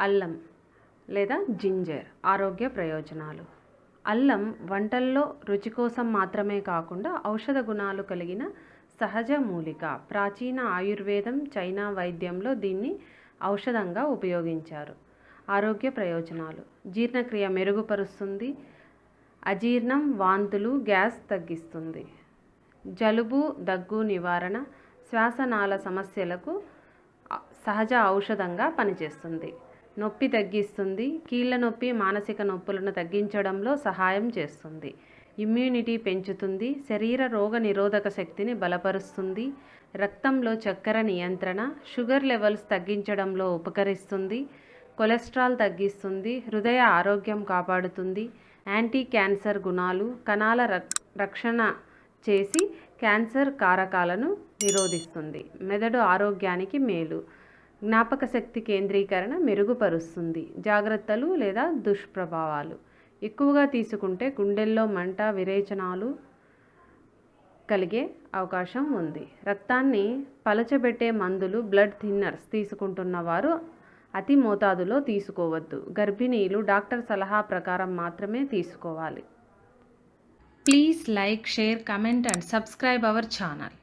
అల్లం లేదా జింజర్ ఆరోగ్య ప్రయోజనాలు. అల్లం వంటల్లో రుచి కోసం మాత్రమే కాకుండా ఔషధ గుణాలు కలిగిన సహజ మూలిక. ప్రాచీన ఆయుర్వేదం చైనా వైద్యంలో దీన్ని ఔషధంగా ఉపయోగించారు. ఆరోగ్య ప్రయోజనాలు. జీర్ణక్రియ మెరుగుపరుస్తుంది. అజీర్ణం వాంతులు గ్యాస్ తగ్గిస్తుంది. జలుబు దగ్గు నివారణ శ్వాసనాళ సమస్యలకు సహజ ఔషధంగా పనిచేస్తుంది. నొప్పి తగ్గిస్తుంది. కీళ్ళ నొప్పి మానసిక నొప్పులను తగ్గించడంలో సహాయం చేస్తుంది. ఇమ్యూనిటీ పెంచుతుంది. శరీర రోగ నిరోధక శక్తిని బలపరుస్తుంది. రక్తంలో చక్కెర నియంత్రణ షుగర్ లెవెల్స్ తగ్గించడంలో ఉపకరిస్తుంది. కొలెస్ట్రాల్ తగ్గిస్తుంది. హృదయ ఆరోగ్యం కాపాడుతుంది. యాంటీ క్యాన్సర్ గుణాలు కణాల రక్షణ చేసి క్యాన్సర్ కారకాలను నిరోధిస్తుంది. మెదడు ఆరోగ్యానికి మేలు. జ్ఞాపక శక్తి కేంద్రీకరణ మెరుగుపరుస్తుంది. జాగ్రత్తలు లేదా దుష్ప్రభావాలు. ఎక్కువగా తీసుకుంటే గుండెల్లో మంట విరేచనాలు కలిగే అవకాశం ఉంది. రక్తాన్ని పలచబెట్టే మందులు బ్లడ్ థిన్నర్స్ తీసుకుంటున్న వారు అతి మోతాదులో తీసుకోవద్దు. గర్భిణీలు డాక్టర్ సలహా ప్రకారం మాత్రమే తీసుకోవాలి. Please like share comment and subscribe our channel.